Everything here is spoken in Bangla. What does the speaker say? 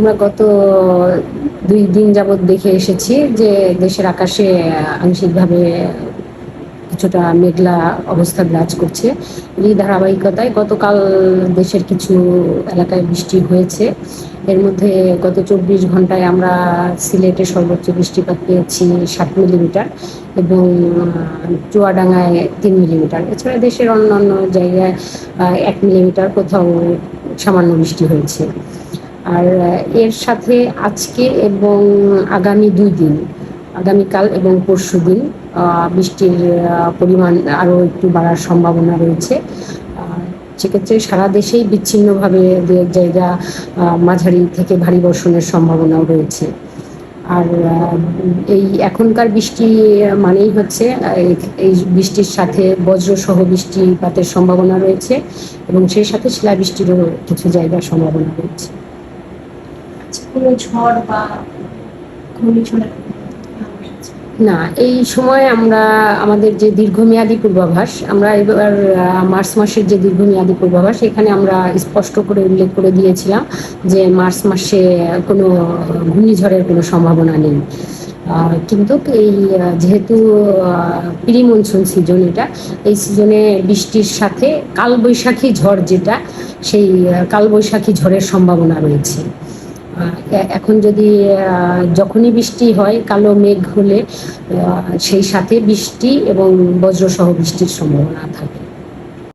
আমরা গত দুই দিন যাবৎ দেখে এসেছি যে দেশের আকাশে আংশিকভাবে কিছুটা মেঘলা অবস্থা বিরাজ করছে। এই ধারাবাহিকতায় গতকাল দেশের কিছু এলাকায় বৃষ্টি হয়েছে। এর মধ্যে গত চব্বিশ ঘন্টায় আমরা সিলেটে সর্বোচ্চ বৃষ্টিপাত পেয়েছি সাত মিলিমিটার এবং চুয়াডাঙ্গায় তিন মিলিমিটার। এছাড়া দেশের অন্যান্য জায়গায় এক মিলিমিটার কোথাও সামান্য বৃষ্টি হয়েছে। আর এর সাথে আজকে এবং আগামী দুই দিন আগামীকাল এবং পরশু দিন বৃষ্টির পরিমাণ আরও একটু বাড়ার সম্ভাবনা রয়েছে। সেক্ষেত্রে সারা দেশেই বিচ্ছিন্নভাবে দু এক জায়গা মাঝারি থেকে ভারী বর্ষণের সম্ভাবনাও রয়েছে। আর এই এখনকার বৃষ্টি মানেই হচ্ছে এই- বৃষ্টির সাথে বজ্রসহ বৃষ্টিপাতের সম্ভাবনা রয়েছে এবং সেই সাথে শিলাবৃষ্টিরও কিছু জায়গার সম্ভাবনা রয়েছে। কোনো ঝড় বা না, এই সময় আমরা, আমাদের যে দীর্ঘমেয়াদী পূর্বাভাস, আমরা এবার মার্চ মাসের যে দীর্ঘমেয়াদী পূর্বাভাস, এখানে আমরা স্পষ্ট করে উল্লেখ করে দিয়েছিলাম যে মার্চ মাসে কোনো ঘূর্ণিঝড়ের কোনো সম্ভাবনা নেই। কিন্তু এই যেহেতু প্রি মনসুন সিজন এটা, এই সিজনে বৃষ্টির সাথে কালবৈশাখী ঝড় যেটা, সেই কালবৈশাখী ঝড়ের সম্ভাবনা রয়েছে। এখন যদি যখনই বৃষ্টি হয়, কালো মেঘ হলে সেই সাথে বৃষ্টি এবং বজ্রসহ বৃষ্টির সম্ভাবনা থাকে।